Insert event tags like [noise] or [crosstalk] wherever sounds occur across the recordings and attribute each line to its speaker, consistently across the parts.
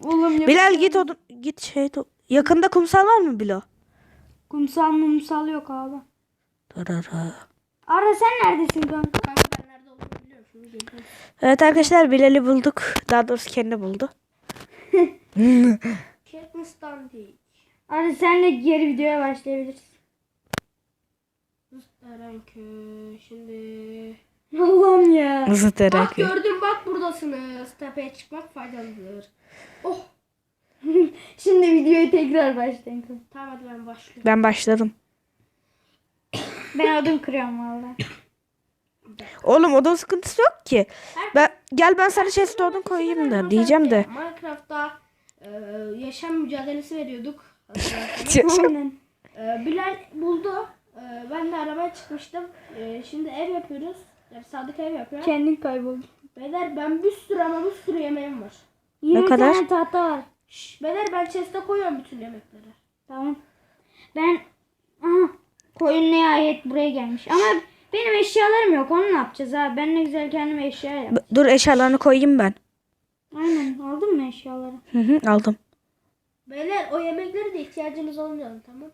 Speaker 1: Oğlum ya.
Speaker 2: Bilal git odun git şey to- yakında kumsal var mı Bilo?
Speaker 1: Kumsal mumsal yok abi.
Speaker 2: Darara.
Speaker 1: Ara sen neredesin kanka?
Speaker 3: Kanka ben nerede olduğunu biliyorum. Şimdi geliyorum.
Speaker 2: Evet arkadaşlar Bilal'i bulduk. Daha doğrusu kendi buldu.
Speaker 3: Katniss Dundee.
Speaker 1: Ara sen de geri videoya başlayabilirsin.
Speaker 3: Erenköy. Şimdi.
Speaker 1: Allah'ım ya.
Speaker 2: Nasıl
Speaker 3: Bak gördüm bak buradasınız. Tepeye çıkmak faydalıdır. Oh. [laughs]
Speaker 1: Şimdi videoyu tekrar başlayın.
Speaker 3: Tamam hadi ben başlıyorum.
Speaker 2: Ben başladım.
Speaker 1: Ben odun kırıyorum valla.
Speaker 2: Oğlum odun sıkıntısı yok ki. Ben gel ben sana chest odun koyayım da diyeceğim de.
Speaker 3: Minecraft'ta e, yaşam mücadelesi veriyorduk. [laughs]
Speaker 1: Aynen.
Speaker 3: e, Bilal buldu. E, ben de arabaya çıkmıştım. E, şimdi ev yapıyoruz. Sadık ev yapıyor.
Speaker 1: Kendin kayboldun.
Speaker 3: Beyler ben bir sürü ama bir sürü yemeğim var.
Speaker 1: 20
Speaker 2: kadar?
Speaker 1: tane tahta var.
Speaker 3: Şş, beyler ben chest'e koyuyorum bütün yemekleri.
Speaker 1: Tamam. Ben aha koyun nihayet buraya gelmiş. Ama benim eşyalarım yok. Onu ne yapacağız abi? Ben ne güzel kendime eşya yap.
Speaker 2: B- Dur eşyalarını koyayım ben.
Speaker 1: Aynen. Aldın mı eşyaları?
Speaker 2: Hı hı, aldım.
Speaker 3: Beyler o yemeklere de ihtiyacınız olmuyor tamam mı?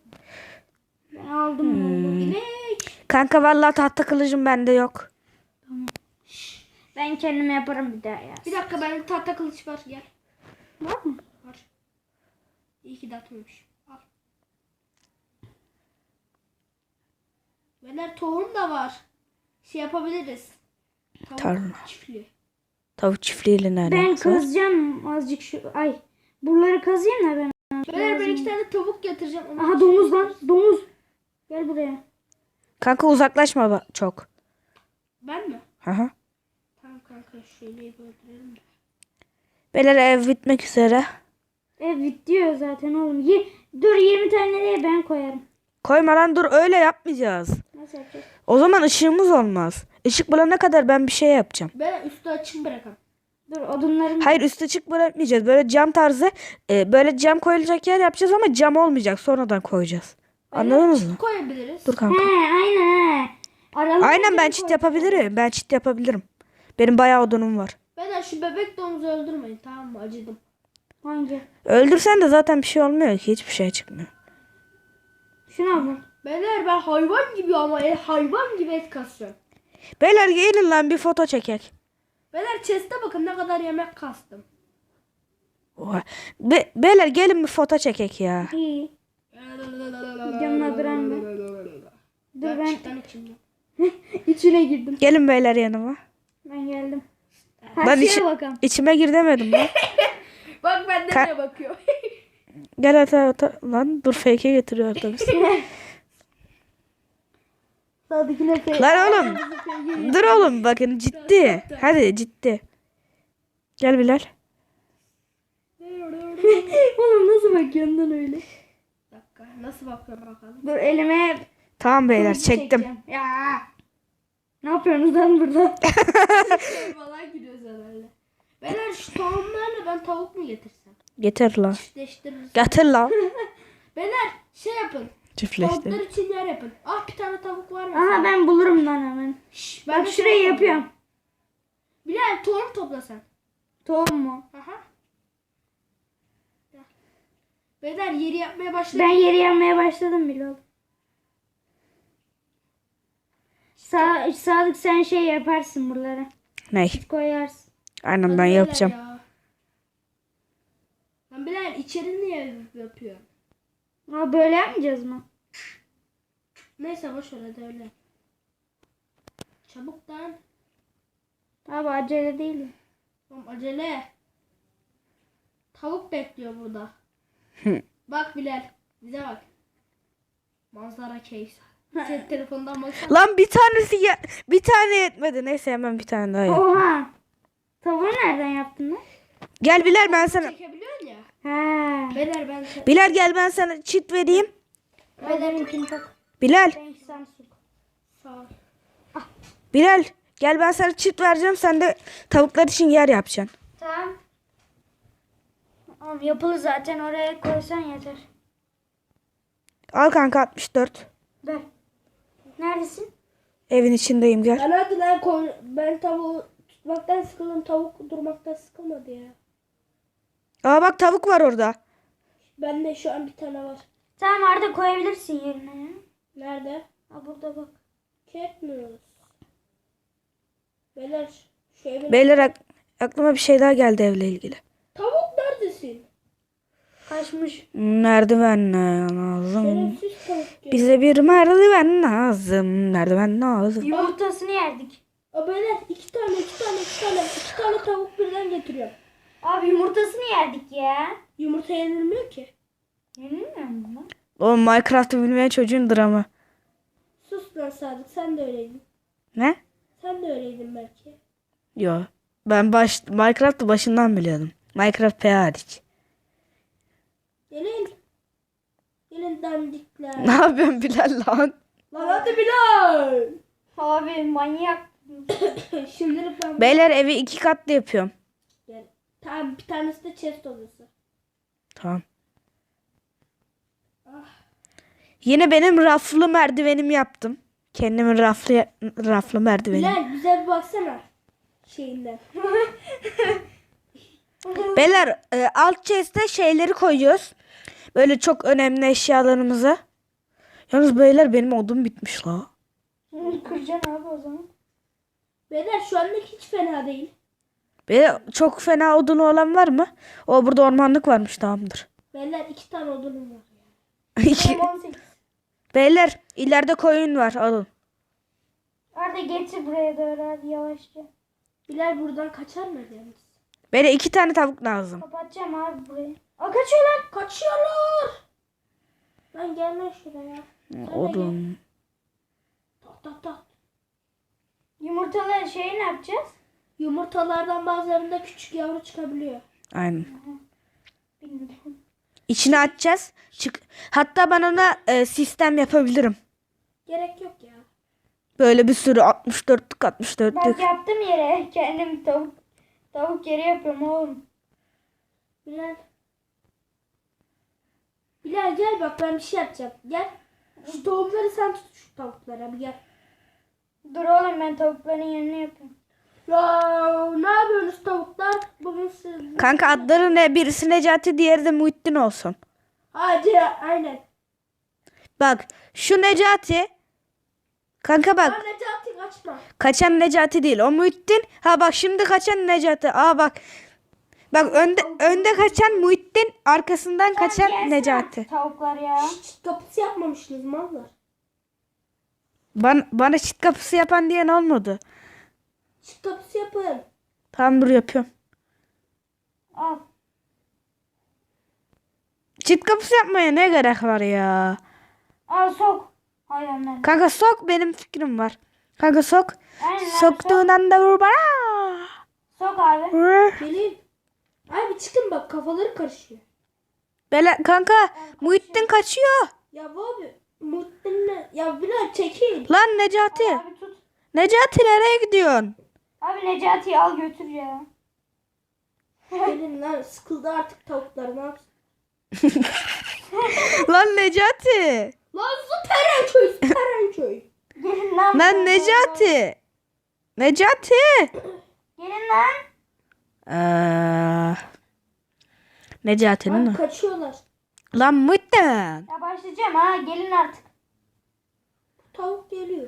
Speaker 1: Ben aldım. aldım.
Speaker 3: İnek.
Speaker 2: Kanka vallahi tahta kılıcım bende yok.
Speaker 1: Ben kendime yaparım bir daha ya.
Speaker 3: Bir dakika bende tahta kılıç var gel.
Speaker 1: Var mı?
Speaker 3: Var. İyi ki de atmamış. Al. Beyler tohum da var. Şey yapabiliriz. Tavuk
Speaker 2: Tarla.
Speaker 3: çiftliği.
Speaker 2: Tavuk çiftliğiyle ne
Speaker 1: Ben
Speaker 2: alakası var?
Speaker 1: kazacağım azıcık şu. Ay. Buraları kazıyım da ben.
Speaker 3: Beyler ben iki tane tavuk getireceğim. Ama
Speaker 1: Aha domuz lan. Domuz. Gel buraya.
Speaker 2: Kanka uzaklaşma ba- çok.
Speaker 3: Ben mi?
Speaker 2: Aha.
Speaker 3: Tamam kanka şöyle öldürelim de.
Speaker 2: Beyler ev bitmek üzere.
Speaker 1: Evet diyor zaten oğlum. Ye- Dur 20 tane de ben koyarım.
Speaker 2: Koyma lan dur öyle yapmayacağız.
Speaker 1: Nasıl yapacağız?
Speaker 2: O zaman ışığımız olmaz. Işık bulana kadar ben bir şey yapacağım.
Speaker 3: Ben üstü açık bırakalım.
Speaker 1: Dur odunlarım.
Speaker 2: Hayır üstü açık bırakmayacağız. Böyle cam tarzı e, böyle cam koyulacak yer yapacağız ama cam olmayacak. Sonradan koyacağız. Anladınız mı?
Speaker 3: Koyabiliriz.
Speaker 2: Dur
Speaker 1: He
Speaker 2: kanka.
Speaker 1: aynen he. Aralık
Speaker 2: Aynen ben çit yapabilirim. Ben çit yapabilirim. Benim bayağı odunum var.
Speaker 3: Beyler şu bebek domuzu öldürmeyin tamam mı? Acıdım.
Speaker 1: Hangi?
Speaker 2: Öldürsen de zaten bir şey olmuyor ki. Hiçbir şey çıkmıyor.
Speaker 1: Şuna bak.
Speaker 3: Beyler ben hayvan gibi ama e, hayvan gibi et kasıyorum.
Speaker 2: Beyler gelin lan bir foto çekek.
Speaker 3: Beyler chest'e bakın ne kadar yemek kastım.
Speaker 2: Oha. Be- beyler gelin bir foto çekek ya.
Speaker 1: İyi. Yanına duran ben. Dur ben
Speaker 3: içimde. [laughs]
Speaker 1: içine girdim.
Speaker 2: Gelin beyler yanıma.
Speaker 1: Ben geldim. Her
Speaker 2: Ben
Speaker 1: şeye
Speaker 2: içi-
Speaker 1: bakalım.
Speaker 2: içime gir demedim ben. [laughs]
Speaker 3: Bak ben
Speaker 2: Ka-
Speaker 3: nereye bakıyor. [laughs]
Speaker 2: Gel ata ata. Lan dur fake'e getiriyor otobüs. Lan oğlum. Dur oğlum bakın ciddi. Hadi ciddi. Gel Bilal.
Speaker 1: oğlum nasıl bakıyorsun lan öyle?
Speaker 3: Bir dakika nasıl bakıyorum bakalım.
Speaker 1: Dur elime
Speaker 2: Tamam beyler
Speaker 1: kılıcı
Speaker 2: çektim.
Speaker 1: çekeceğim. Ya. Ne yapıyorsunuz lan burada? [laughs]
Speaker 3: falan gidiyoruz herhalde. Beyler şu tohumlarla ben tavuk mu getirsem?
Speaker 2: Getir lan.
Speaker 3: Çiftleştiririz.
Speaker 2: Getir lan. [laughs]
Speaker 3: Beyler şey yapın.
Speaker 2: Çiftleştir.
Speaker 3: Tavuklar için yer yapın. Ah bir tane tavuk var mı?
Speaker 1: Aha ben bulurum lan hemen.
Speaker 3: Şş,
Speaker 1: Bak
Speaker 3: de
Speaker 1: şurayı
Speaker 3: şey
Speaker 1: yapıyorum.
Speaker 3: Bilal tohum topla sen.
Speaker 1: Tohum mu?
Speaker 3: Aha. Ya. Beyler yeri yapmaya başladı.
Speaker 1: Ben yeri yanmaya başladım bile oğlum. Sadık sen şey yaparsın buralara.
Speaker 2: Ney?
Speaker 1: Koyarsın.
Speaker 2: Aynen ben
Speaker 3: Beyler
Speaker 2: yapacağım.
Speaker 3: ya. Lan Bilal içeri niye yapıyor?
Speaker 1: Aa böyle yapmayacağız mı?
Speaker 3: Neyse boş ver hadi öyle. Çabuk lan.
Speaker 1: Abi acele değil.
Speaker 3: Oğlum acele. Tavuk bekliyor burada. bak Bilal. Bize bak. Manzara keyif. Telefondan baksana.
Speaker 2: Lan bir tanesi ya bir tane yetmedi. Neyse hemen bir tane daha yap.
Speaker 1: Oha. Tavuğu nereden yaptın lan?
Speaker 2: Gel Bilal ben sana.
Speaker 3: Çekebiliyorsun ya.
Speaker 1: He.
Speaker 3: Beyler ben
Speaker 2: Bilal gel ben sana çit vereyim.
Speaker 1: Benimkini tak.
Speaker 2: Bilal.
Speaker 1: Benimki Samsung.
Speaker 3: sağ ol.
Speaker 2: Bilal gel ben sana çit vereceğim. Sen de tavuklar için yer yapacaksın.
Speaker 1: Tamam. Oğlum yapılı zaten oraya koysan yeter.
Speaker 2: Al kanka 64.
Speaker 1: Ver. Neredesin?
Speaker 2: Evin içindeyim gel.
Speaker 3: Ben hadi lan koy- ben tavuğu tutmaktan sıkıldım. Tavuk durmaktan sıkılmadı ya.
Speaker 2: Aa bak tavuk var orada.
Speaker 3: Bende şu an bir tane var.
Speaker 1: Tamam Arda koyabilirsin yerine ya.
Speaker 3: Nerede?
Speaker 1: Ha burada bak.
Speaker 3: Katniss. Beyler evin...
Speaker 2: Beyler ak- aklıma bir şey daha geldi evle ilgili.
Speaker 1: Kaçmış.
Speaker 2: Merdiven lazım. Bize bir merdiven lazım. Merdiven lazım.
Speaker 1: Yumurtasını yerdik.
Speaker 3: Aa, beyler iki tane iki tane iki tane iki tane tavuk birden getiriyorum.
Speaker 1: Abi yumurtasını yerdik ya.
Speaker 3: Yumurta yenilmiyor ki.
Speaker 1: Yenilmiyor mu lan?
Speaker 2: O Minecraft'ı bilmeyen çocuğun dramı.
Speaker 3: Sus lan Sadık sen de öyleydin.
Speaker 2: Ne?
Speaker 3: Sen de öyleydin belki.
Speaker 2: Yo. Ben baş Minecraft'ı başından biliyordum. Minecraft P hariç.
Speaker 3: Gelin. Gelin dandikler.
Speaker 2: Ne yapıyorsun Bilal lan?
Speaker 3: lan hadi Bilal.
Speaker 1: Abi manyak. [coughs]
Speaker 3: Şimdilik ben...
Speaker 2: Beyler evi iki katlı yapıyorum.
Speaker 3: Gel. Tamam bir tanesi de chest odası.
Speaker 2: Tamam. Yine benim raflı merdivenimi yaptım. Kendimin raflı raflı merdiveni.
Speaker 3: Bilal bize bir baksana. Şeyinden. [laughs]
Speaker 2: Beyler e, alt chest'e şeyleri koyuyoruz. Böyle çok önemli eşyalarımızı. Yalnız beyler benim odum bitmiş la.
Speaker 1: Kıracaksın abi o zaman.
Speaker 3: Beyler şu anlık hiç fena değil.
Speaker 2: Beyler çok fena odunu olan var mı? O burada ormanlık varmış tamamdır.
Speaker 3: Beyler iki tane odunum var. [laughs]
Speaker 1: Benim 18.
Speaker 2: beyler ileride koyun var alın.
Speaker 1: Arda getir buraya doğru hadi yavaşça.
Speaker 3: Bilal buradan kaçar mı yalnız?
Speaker 2: Beyler iki tane tavuk lazım.
Speaker 1: Kapatacağım abi burayı. Aa kaçıyorlar.
Speaker 3: Kaçıyorlar. Lan gelme şuraya.
Speaker 2: Odun.
Speaker 3: Tak tak tak.
Speaker 1: Yumurtaları şeyi ne yapacağız?
Speaker 3: Yumurtalardan bazılarında küçük yavru çıkabiliyor.
Speaker 2: Aynen.
Speaker 1: Bilmiyorum.
Speaker 2: İçine atacağız. Çık. Hatta ben ona e, sistem yapabilirim.
Speaker 3: Gerek yok ya.
Speaker 2: Böyle bir sürü 64'lük 64'lük.
Speaker 1: Bak yaptım yere. [laughs] Kendim tavuk tavuk yeri yapıyorum oğlum.
Speaker 3: Bilal. Bilal gel bak ben bir şey yapacağım. Gel. Şu tohumları sen tut şu tavuklara bir gel.
Speaker 1: Dur oğlum ben tavukların yerini yapıyorum.
Speaker 3: Ya ne yapıyorsunuz tavuklar? Bugün siz...
Speaker 2: Kanka adları ne? Birisi Necati diğeri de Muhittin olsun.
Speaker 3: Hadi aynen.
Speaker 2: Bak şu Necati. Kanka bak
Speaker 3: Necati kaçma.
Speaker 2: kaçan Necati değil. O Muhittin. Ha bak şimdi kaçan Necati. Aa bak. Bak önde önde kaçan Muhittin, arkasından kaçan
Speaker 1: Gelsene
Speaker 2: Necati.
Speaker 1: Tavuklar ya.
Speaker 3: Hiç kapısı yapmamışsınız mallar.
Speaker 2: Bana, bana çit kapısı yapan diyen olmadı.
Speaker 3: Çık kapısı yapın.
Speaker 2: Tamam dur yapıyorum.
Speaker 1: Al.
Speaker 2: Çit kapısı yapmaya ne gerek var ya?
Speaker 1: Al sok. Hayvanlar.
Speaker 2: Kanka sok benim fikrim var. Kanka sok.
Speaker 1: Aynen.
Speaker 2: Soktuğun anda vur bana.
Speaker 1: Sok abi.
Speaker 2: Vur.
Speaker 3: Gelin. Abi çıkın bak kafaları karışıyor.
Speaker 2: Bela, kanka Muhittin kaçıyor.
Speaker 3: Ya bu abi Muhittin'le ya Bilal çekil.
Speaker 2: Lan Necati.
Speaker 1: Abi tut.
Speaker 2: Necati nereye gidiyorsun?
Speaker 1: Abi Necati'yi al götür ya.
Speaker 3: Gelin lan sıkıldı artık tavuklar ne yapsın? [laughs]
Speaker 2: Lan Necati.
Speaker 3: Lan Süperenköy Süperenköy.
Speaker 1: Gelin lan.
Speaker 2: Lan. Necati. Necati.
Speaker 1: Gelin lan.
Speaker 2: Ee, Necati'nin
Speaker 3: Bak
Speaker 2: o.
Speaker 3: kaçıyorlar.
Speaker 2: Lan Muhittin.
Speaker 1: Ya başlayacağım ha. Gelin artık.
Speaker 3: Tavuk geliyor.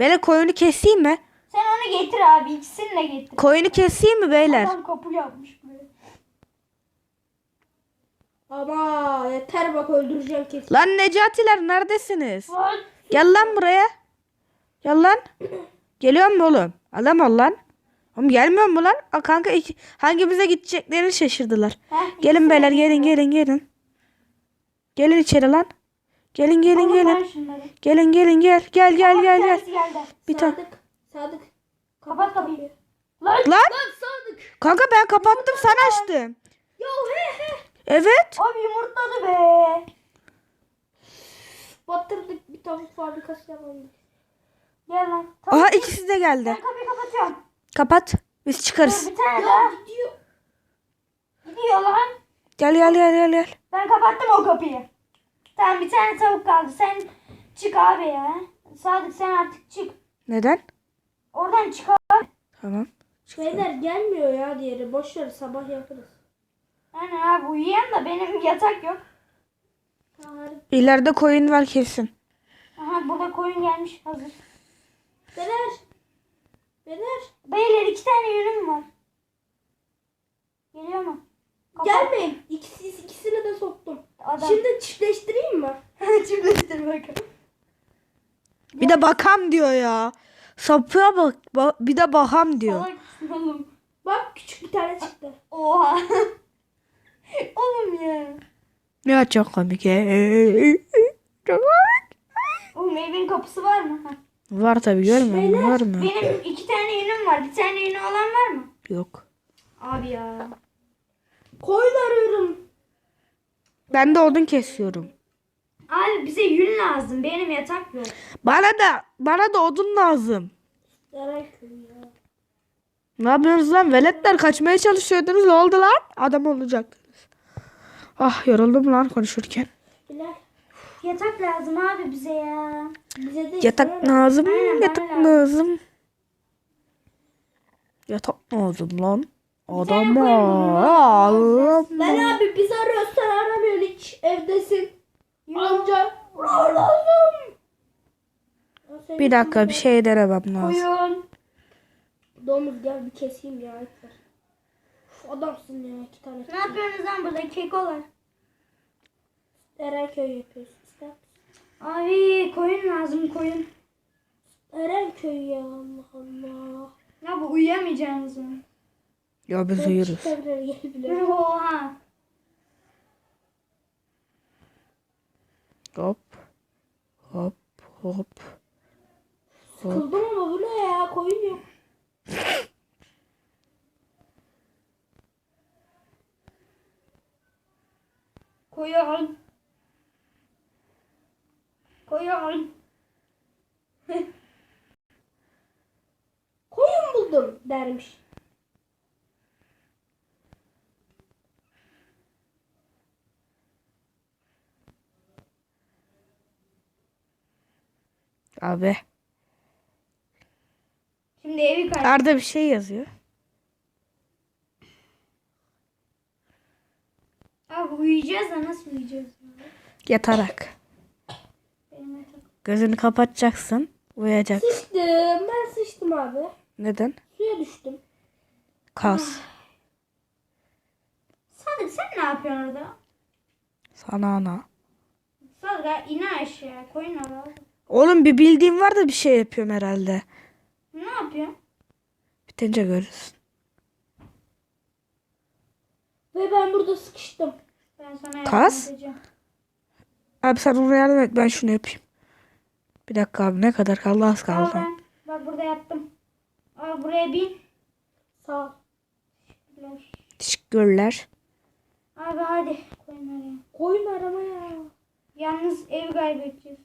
Speaker 2: Böyle koyunu keseyim mi?
Speaker 1: Sen onu getir abi. İkisini de getir.
Speaker 2: Koyunu keseyim mi beyler?
Speaker 1: Adam kapı yapmış buraya.
Speaker 3: Ama yeter bak öldüreceğim kesin.
Speaker 2: Lan Necatiler neredesiniz?
Speaker 1: Lan.
Speaker 2: Gel lan buraya. Gel lan. Geliyor mu oğlum? Adam ol lan. Oğlum gelmiyor mu lan? Aa, kanka iki, hangimize gideceklerini şaşırdılar.
Speaker 1: Heh,
Speaker 2: Gelin beyler gelin gelin gelin. Gelin içeri lan. Gelin gelin
Speaker 1: Oğlum
Speaker 2: gelin. Gelin gelin gel. Gel gel
Speaker 1: Bak,
Speaker 2: gel
Speaker 1: bir
Speaker 2: gel. Bir tane.
Speaker 3: Sadık. Sadık.
Speaker 1: Kapat kapıyı. Lan.
Speaker 2: Lan
Speaker 3: Sadık.
Speaker 2: kanka ben kapattım sen açtın.
Speaker 3: Yo he he.
Speaker 2: Evet.
Speaker 1: Abi yumurtladı be.
Speaker 3: Batırdık bir tavuk fabrikası yapalım.
Speaker 1: Gel lan. Tamam.
Speaker 2: Aha ikisi de geldi.
Speaker 1: Ben kapıyı kapatıyorum.
Speaker 2: Kapat. Biz
Speaker 1: Dur
Speaker 2: çıkarız.
Speaker 1: bir tane daha.
Speaker 3: gidiyor.
Speaker 1: Gidiyor lan.
Speaker 2: Gel gel gel gel gel.
Speaker 1: Ben kapattım o kapıyı. Tamam bir tane tavuk kaldı. Sen çık abi ya. Sadık sen artık çık.
Speaker 2: Neden?
Speaker 1: Oradan çık abi.
Speaker 2: Tamam.
Speaker 3: Beyler gelmiyor ya diğeri. Boş ver sabah yaparız.
Speaker 1: Aynen abi uyuyan da benim [laughs] yatak yok.
Speaker 2: İleride koyun var kesin.
Speaker 1: Aha burada koyun gelmiş hazır.
Speaker 3: Beler. Beler.
Speaker 1: Beyler iki tane yünüm var. Geliyor mu? Kapat.
Speaker 3: Gelmeyin. İkisi, ikisini de soktum.
Speaker 1: Adam.
Speaker 3: Şimdi çiftleştireyim mi? [laughs]
Speaker 1: çiftleştir bakalım.
Speaker 2: Bir de bakam diyor ya. Sapığa bak. ba- bir de bakam diyor.
Speaker 1: Salak mısın oğlum?
Speaker 3: Bak küçük bir tane çıktı. [laughs]
Speaker 1: Oha. [laughs] oğlum ya.
Speaker 2: Ya çok komik.
Speaker 1: Oğlum evin kapısı var mı? Ha.
Speaker 2: Var tabii görmüyor musun? Var mı?
Speaker 1: Benim iki tane yünüm var. Bir tane yünü olan var mı?
Speaker 2: Yok.
Speaker 1: Abi ya.
Speaker 3: Koyun arıyorum.
Speaker 2: Ben de odun kesiyorum.
Speaker 1: Abi bize yün lazım. Benim yatak yok.
Speaker 2: Bana da bana da odun lazım. Ne yapıyorsunuz lan? Veletler kaçmaya çalışıyordunuz. Ne oldu lan? Adam olacaktınız. Ah yoruldum lan konuşurken.
Speaker 3: Bilal.
Speaker 1: Yatak lazım abi bize ya.
Speaker 3: Bize de
Speaker 2: Yatak lazım.
Speaker 1: Aynen,
Speaker 2: Yatak
Speaker 1: lazım.
Speaker 2: lazım. Yatak lazım lan. Adam lazım.
Speaker 3: Ben abi biz arıyoruz sen aramıyorsun hiç. Evdesin. Amca. Lazım.
Speaker 2: Bir dakika bir şey denemem lazım.
Speaker 1: Koyun.
Speaker 3: Domuz gel bir keseyim ya. Uf, adamsın ya iki tane.
Speaker 1: Ne yapıyorsunuz lan burada kekolar?
Speaker 3: Eren köy yapıyoruz. İster misin?
Speaker 1: Abi koyun lazım koyun.
Speaker 3: Eren köyü ya Allah Allah.
Speaker 1: Ya bu uyuyamayacağınız mı?
Speaker 2: Ya biz uyuruz.
Speaker 3: Gel bile. [laughs]
Speaker 1: Oha.
Speaker 2: Hop. Hop. Hop.
Speaker 3: Sıkıldım ama bu ne ya koyun yok.
Speaker 1: Koyun. Koyun.
Speaker 3: Koyun buldum dermiş.
Speaker 2: Abi.
Speaker 1: Şimdi evi kaç.
Speaker 2: Arda bir şey yazıyor.
Speaker 1: Abi uyuyacağız da nasıl uyuyacağız?
Speaker 2: Yatarak. Gözünü kapatacaksın. Uyuyacak.
Speaker 3: Sıçtım. Ben sıçtım abi.
Speaker 2: Neden?
Speaker 3: Suya düştüm.
Speaker 2: Kas.
Speaker 1: Sadık sen ne yapıyorsun orada?
Speaker 2: Sana ana.
Speaker 1: Sadık in aşağı. Koyun orada.
Speaker 2: Oğlum bir bildiğim var da bir şey yapıyorum herhalde.
Speaker 1: Ne yapıyorsun?
Speaker 2: Bitince görürsün.
Speaker 3: Ve ben burada sıkıştım.
Speaker 1: Ben sana yardım
Speaker 2: Kas?
Speaker 1: edeceğim.
Speaker 2: Abi sen ona yardım et ben şunu yapayım. Bir dakika abi ne kadar kaldı az
Speaker 1: Al
Speaker 2: kaldı.
Speaker 1: ben. Bak burada yattım. Al buraya bin.
Speaker 3: Sağ ol.
Speaker 2: Teşekkürler.
Speaker 1: Abi hadi. Koyun oraya.
Speaker 3: Koyun arama ya.
Speaker 1: Yalnız ev kaybedeceğiz.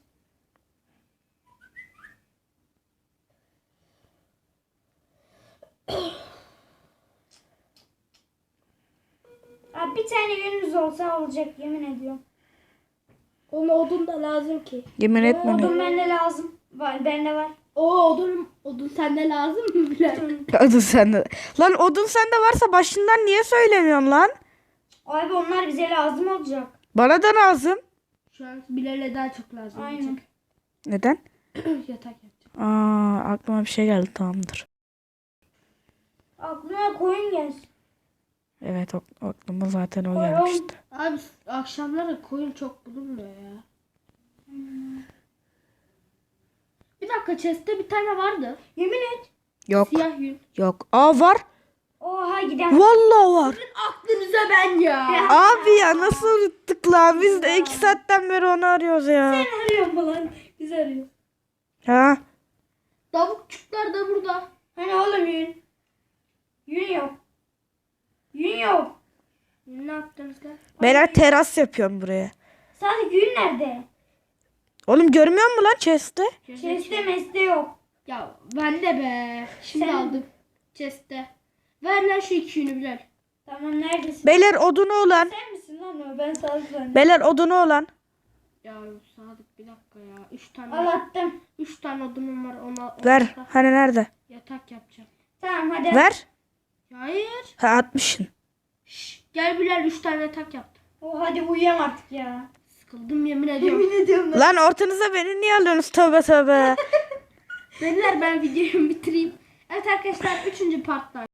Speaker 1: Abi bir tane yününüz olsa olacak yemin ediyorum.
Speaker 3: Ona odun da lazım ki.
Speaker 2: Yemin etme?
Speaker 1: Odun bende lazım. Var, bende var.
Speaker 3: O odun, odun sende lazım mı Bilal? [laughs]
Speaker 2: Odun sende. Lan odun sende varsa başından niye söylemiyorsun lan?
Speaker 1: Abi onlar bize lazım olacak.
Speaker 2: Bana da lazım.
Speaker 3: Şu an Bilal'e daha çok lazım.
Speaker 1: Aynen.
Speaker 2: Neden?
Speaker 3: olacak. [clears throat] Yatak yapacağım.
Speaker 2: Aa aklıma bir şey geldi tamamdır.
Speaker 1: Aklına koyun gelsin.
Speaker 2: Evet aklıma zaten o
Speaker 1: Koyun.
Speaker 2: gelmişti.
Speaker 3: Abi akşamları koyun çok bulunmuyor ya. Bir dakika chest'te bir tane vardı.
Speaker 1: Yemin et.
Speaker 2: Yok
Speaker 3: Siyah yün.
Speaker 2: yok. Aa var.
Speaker 1: Oha giden.
Speaker 2: Vallahi var.
Speaker 3: Aklınıza ben ya.
Speaker 2: Abi ya nasıl unuttuk lan? Biz de iki saatten beri onu arıyoruz ya.
Speaker 1: Sen arıyorsun falan. Biz arıyoruz.
Speaker 2: Ha?
Speaker 3: Davukçuklar da burada.
Speaker 1: Hani oğlum yün. Yün yok. Yün yok.
Speaker 3: Ne yaptınız lan?
Speaker 2: Beyler teras yapıyorum buraya.
Speaker 1: Sadece yün nerede?
Speaker 2: Oğlum görmüyor musun lan chest'i?
Speaker 1: Chest'te meste yok.
Speaker 3: Ya ben de be. Şimdi
Speaker 1: Sen-
Speaker 3: aldım. Chest'te. Ver lan şu iki yünü Bilal.
Speaker 1: Tamam neredesin?
Speaker 2: Beyler odunu olan.
Speaker 1: Sen misin lan o? Ben sağlık zannediyorum.
Speaker 2: Beyler odunu olan.
Speaker 3: Ya Sadık bir dakika ya. Üç tane.
Speaker 1: Al attım.
Speaker 3: Üç tane odunum var. Ona, ona
Speaker 2: Ver. Hani nerede?
Speaker 3: Yatak yapacağım.
Speaker 1: Tamam hadi.
Speaker 2: Ver.
Speaker 3: Hayır.
Speaker 2: Ha atmışsın.
Speaker 3: Şşş. Gel Bilal 3 tane tak yaptım.
Speaker 1: Oh, hadi uyuyam artık ya.
Speaker 3: Sıkıldım yemin ediyorum.
Speaker 1: Yemin ediyorum ben.
Speaker 2: Lan ortanıza beni niye alıyorsunuz? Tövbe tövbe. [laughs]
Speaker 3: Beyler ben videoyu [laughs] bitireyim. Evet arkadaşlar 3. partlar.